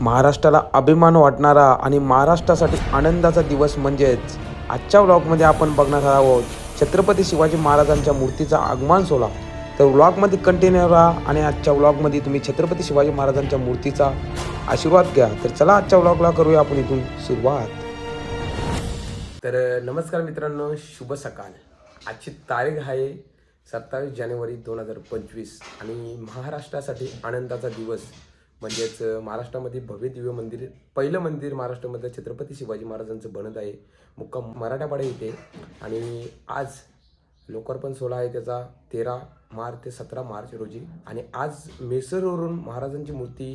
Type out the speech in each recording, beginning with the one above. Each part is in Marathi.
महाराष्ट्राला अभिमान वाटणारा आणि महाराष्ट्रासाठी आनंदाचा दिवस म्हणजेच आजच्या व्लॉगमध्ये आपण बघणार आहोत छत्रपती शिवाजी महाराजांच्या मूर्तीचा आगमन सोहळा. तर व्लॉगमध्ये कंटिन्यू राहा आणि आजच्या व्लॉगमध्ये तुम्ही छत्रपती शिवाजी महाराजांच्या मूर्तीचा आशीर्वाद घ्या. तर चला आजच्या व्लॉगला करूया आपण इथून सुरुवात. तर नमस्कार मित्रांनो शुभ सकाळ. आजची तारीख आहे सत्तावीस जानेवारी दोन हजार पंचवीस आणि महाराष्ट्रासाठी आनंदाचा दिवस म्हणजेच महाराष्ट्रामध्ये भव्य दिव्य मंदिर पहिलं मंदिर महाराष्ट्रामध्ये छत्रपती शिवाजी महाराजांचं बनत आहे मुक्काम मराठापाडा इथे. आणि आज लोकार्पण सोहळा आहे त्याचा तेरा मार्च ते सतरा मार्च रोजी. आणि आज मेसरवरून महाराजांची मूर्ती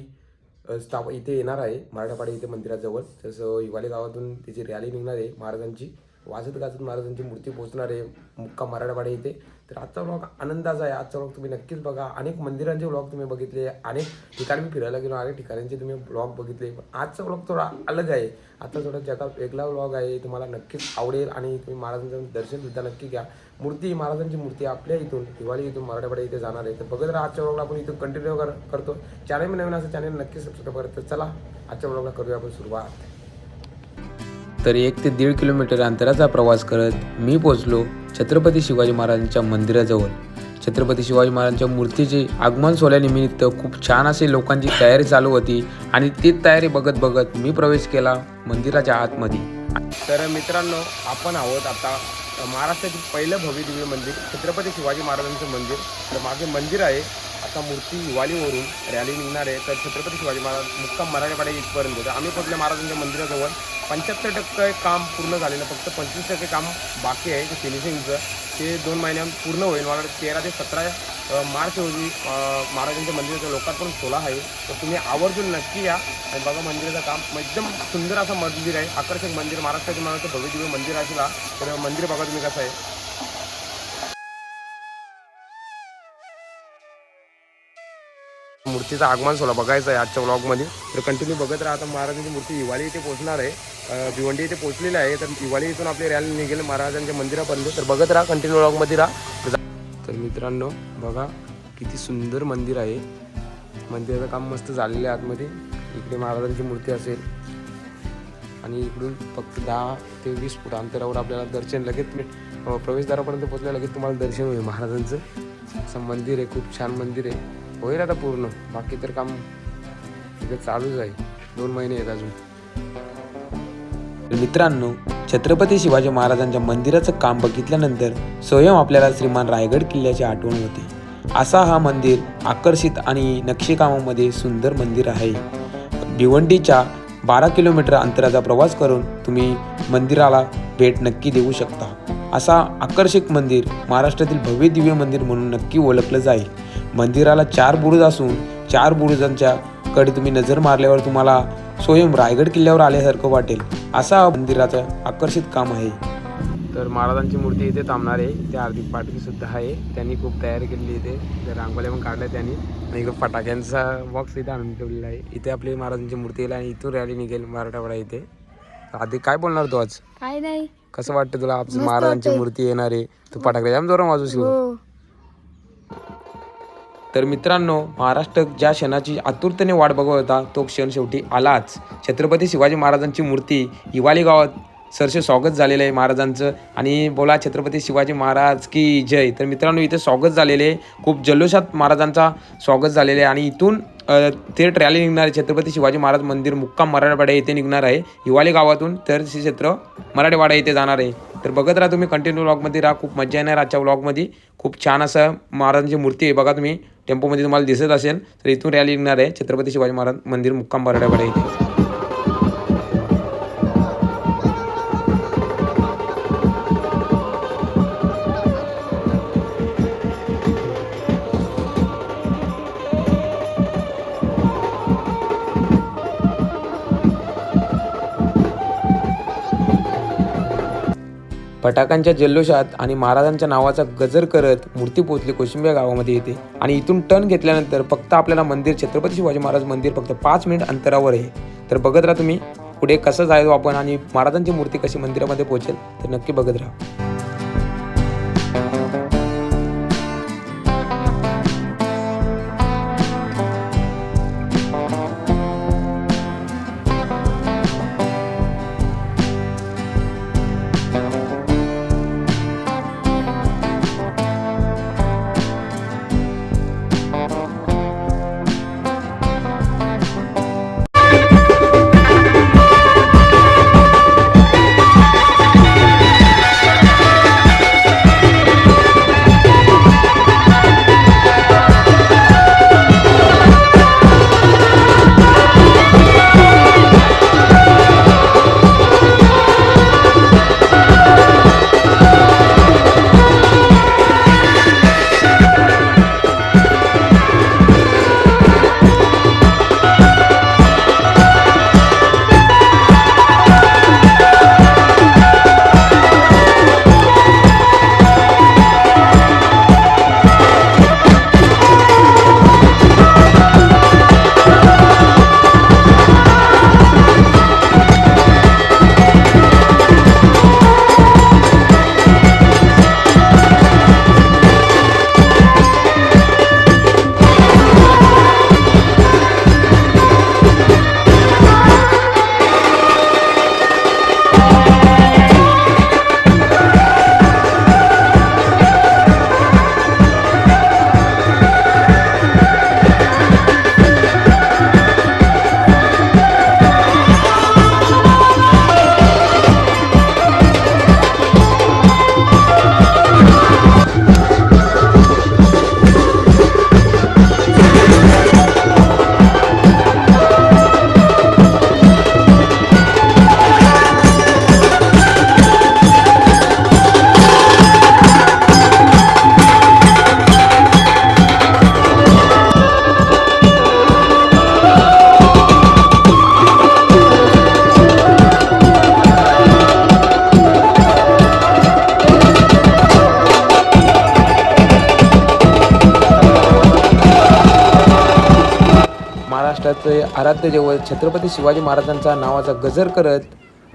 स्थाप इथे येणार आहे मराठापाडा इथे मंदिराजवळ. तसं हिवाली गावातून त्याची रॅली निघणार आहे महाराजांची. वाजत गाजत महाराजांची मूर्ती पोहोचणार आहे. मुक्का मराठवाडा इथे. तर आजचा व्लॉग आनंदाचा आहे. आजचा व्लॉग तुम्ही नक्कीच बघा. अनेक मंदिरांचे व्लॉग तुम्ही बघितले. अनेक ठिकाणी मी फिरायला गेलो. अनेक ठिकाणांचे तुम्ही ब्लॉग बघितले. पण आजचा व्लॉग थोडा अलग आहे. आता थोडा जगा वेगळा व्लॉग आहे. तुम्हाला नक्कीच आवडेल आणि तुम्ही महाराजांचं दर्शनसुद्धा नक्की घ्या. मूर्ती महाराजांची मूर्ती आपल्या इथून दिवाळी इथून मराठवाडा इथे जाणार आहे. तर बघत राहा. आजच्या व्लॉगला आपण इथून कंटिन्यू कर करतो. चॅनल मी नवीन असं चॅनल नक्की सबस्क्राईब करतो तर चला आजच्या व्लॉगला करूया आपण सुरुवात. तर एक ते दीड किलोमीटर अंतराचा प्रवास करत मी पोचलो छत्रपती शिवाजी महाराजांच्या मंदिराजवळ. छत्रपती शिवाजी महाराजांच्या मूर्तीचे आगमन सोहळ्यानिमित्त खूप छान असे लोकांची तयारी चालू होती आणि ती तयारी बघत बघत मी प्रवेश केला मंदिराच्या आतमध्ये. तर मित्रांनो आपण आहोत आता महाराष्ट्रातील पहिलं भव्य दिव्य मंदिर छत्रपती शिवाजी महाराजांचं मंदिर. तर मागे मंदिर आहे. आता मूर्ती हिवालीवरून रॅली निघणार आहे. तर छत्रपती शिवाजी महाराज मुक्काम मराठवाड्या इथपर्यंत. तर आम्ही कुठल्या महाराजांच्या मंदिराजवळ. पंच्याहत्तर टक्के काम पूर्ण झालेलं फक्त पंचवीस टक्के काम बाकी आहे ते फिनिशिंगचं ते दोन महिन्यात पूर्ण होईल. मला तेरा ते सतरा मार्च रोजी महाराजांच्या मंदिराचं लोकार्पण सोळा आहे. तर तुम्ही आवर्जून नक्की या. आणि बघा मंदिराचं काम एकदम सुंदर असं मंदिर आहे. आकर्षक मंदिर. महाराष्ट्राच्या मनाचं भव्यदिव्य भव्य मंदिर असेल तर मंदिर बघा तुम्ही कसं आहे. मूर्तीचं आगमन सोहळा बघायचं आहे आजच्या ब्लॉगमध्ये तर कंटिन्यू बघत राहा. आता महाराजांची मूर्ती हिवाळी इथे पोहोचणार आहे. भिवंडी इथे पोहोचलेली आहे. तर हिवाळी इथून आपली रॅली निघेल महाराजांच्या मंदिरापर्यंत. तर बघत राहा कंटिन्यू ब्लॉगमध्ये राहा. तर मित्रांनो बघा किती सुंदर मंदिर आहे. मंदिराचं काम मस्त झालेलं आहे आतमध्ये. इकडे महाराजांची मूर्ती असेल. आणि इकडून फक्त दहा ते वीस फूट अंतरावर आपल्याला दर्शन लगेच प्रवेशद्वारापर्यंत पोहोचल्या लगेच तुम्हाला दर्शन होईल महाराजांचं. असं मंदिर आहे खूप छान मंदिर आहे. होईल आता पूर्ण. बाकी तर काम तिथे चालूच आहे. दोन महिने आहेत अजून. मित्रांनो छत्रपती शिवाजी महाराजांच्या मंदिराचं काम बघितल्यानंतर स्वयं आपल्याला श्रीमान रायगड किल्ल्याची आठवण होते. असा हा मंदिर आकर्षित आणि नक्षीकामामध्ये सुंदर मंदिर आहे. भिवंडीच्या बारा किलोमीटर अंतराचा प्रवास करून तुम्ही मंदिराला भेट नक्की देऊ शकता. असा आकर्षक मंदिर महाराष्ट्रातील भव्य दिव्य मंदिर म्हणून नक्की ओळखलं जाईल. मंदिराला चार बुरुज असून चार बुरुजांच्या कडे तुम्ही नजर मारल्यावर तुम्हाला स्वयं रायगड किल्ल्यावर आल्यासारखं वाटेल. असा मंदिराचं आकर्षित काम आहे. तर महाराजांची मूर्ती इथे थांबणार आहे. इथे हार्दिक पाटील सुद्धा आहे. त्यांनी खूप तयारी केलेली इथे. तर रांगोळ्या पण काढल्या त्यांनी. आणि इकडे फटाक्यांचा बॉक्स इथे आणून ठेवलेला आहे. इथे आपली महाराजांची मूर्ती येईल आणि इथून रॅली निघेल मराठावाडा इथे. आधी काय बोलणार तू आज? काय नाही. कसं वाटतं तुला? आपली महाराजांची मूर्ती येणार आहे. तू फटाकडे जाम जोरात वाजवशील. हो. तर मित्रांनो महाराष्ट्र ज्या क्षणाची आतुरतेने वाट बघत होता तो क्षण शेवटी आलाच. छत्रपती शिवाजी महाराजांची मूर्ती हिवाली गावात सरसे स्वागत झालेलं आहे महाराजांचं. आणि बोला छत्रपती शिवाजी महाराज की जय. तर मित्रांनो इथे स्वागत झालेले आहे खूप जल्लोषात महाराजांचा स्वागत झालेले आहे. आणि इथून थेट रॅली निघणार आहे. छत्रपती शिवाजी महाराज मंदिर मुक्काम मराठवाडा येथे निघणार आहे. हिवाली गावातून तर श्री क्षेत्र मराठवाडा येथे जाणार आहे. तर बघत राहा तुम्ही कंटिन्यू व्लॉगमध्ये राहा. खूप मजा येणार आजच्या व्लॉगमध्ये खूप छान असं महाराजांची मूर्ती आहे. बघा तुम्ही टेम्पोमध्ये तुम्हाला दिसत असेल तर इथून रॅली निघणार आहे. छत्रपती शिवाजी महाराज मंदिर मुक्काम मराठवाडा इथे. फटाकांच्या जल्लोषात आणि महाराजांच्या नावाचा गजर करत मूर्ती पोहोचली कोशिंबे गावामध्ये येते आणि इथून टर्न घेतल्यानंतर फक्त आपल्याला मंदिर छत्रपती शिवाजी महाराज मंदिर फक्त पाच मिनिट अंतरावर आहे. तर बघत राहा तुम्ही पुढे कसं जायचो आपण आणि महाराजांची मूर्ती कशी मंदिरामध्ये पोहोचेल तर नक्की बघत राहा. महाराष्ट्राचे आराध्य दैवत छत्रपती शिवाजी महाराजांचा नावाचा गजर करत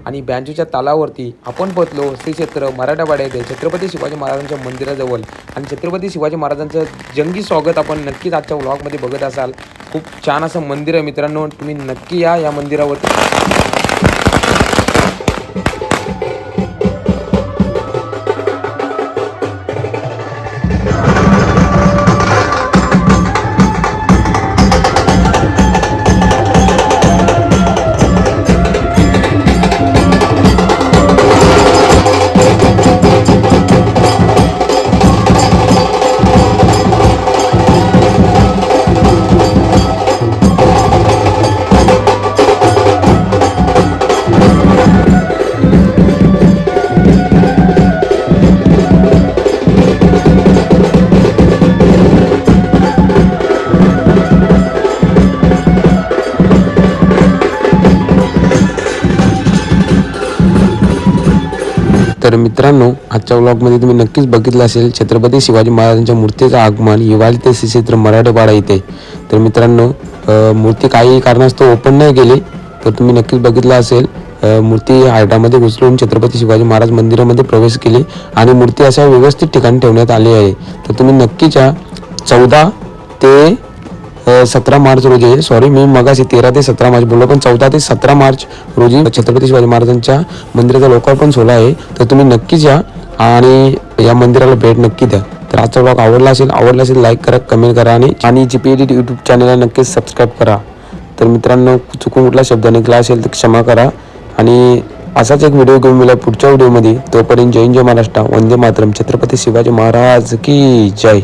आणि बँजूच्या तालावरती आपण पोहोचलो श्री क्षेत्र मराठावाडा येथे छत्रपती शिवाजी महाराजांच्या मंदिराजवळ. आणि छत्रपती शिवाजी महाराजांचं जंगी स्वागत आपण नक्कीच आजच्या व्लॉगमध्ये बघत असाल. खूप छान असं मंदिर आहे मित्रांनो तुम्ही नक्की या या मंदिरावरती तर मित्रांनो आजच्या व्लॉगमध्ये तुम्ही नक्कीच बघितलं असेल छत्रपती शिवाजी महाराजांच्या मूर्तीचं आगमन हिवाळी ते श्री मराठवाडा इथे. तर मित्रांनो मूर्ती काही कारणास्तव ओपन नाही केली तर तुम्ही नक्कीच बघितलं असेल मूर्ती हायटामध्ये घुसळून छत्रपती शिवाजी महाराज मंदिरामध्ये प्रवेश केली आणि मूर्ती अशा व्यवस्थित ठिकाणी ठेवण्यात आली आहे. तर तुम्ही नक्कीच्या चौदा ते सतरा मार्च रोजी सॉरी मी मगाशी तेरा ते सतरा मार्च बोललो पण चौदा ते सतरा मार्च रोजी छत्रपती शिवाजी महाराजांच्या मंदिराचा लोकार्पण सोहळा आहे. तर तुम्ही नक्कीच या आणि या मंदिराला भेट नक्की द्या. तर आजचा ब्लॉग आवडला असेल आवडला असेल लाईक करा कमेंट करा आणि आणि जी पी एडिट यूट्यूब चॅनलला नक्कीच सबस्क्राईब करा. तर मित्रांनो चुकून कुठला शब्द निघला असेल तर क्षमा करा. आणि असाच एक व्हिडिओ घेऊन मिळा पुढच्या व्हिडिओमध्ये तोपर्यंत जय जय महाराष्ट्र. वंदे मातरम. छत्रपती शिवाजी महाराज की जय.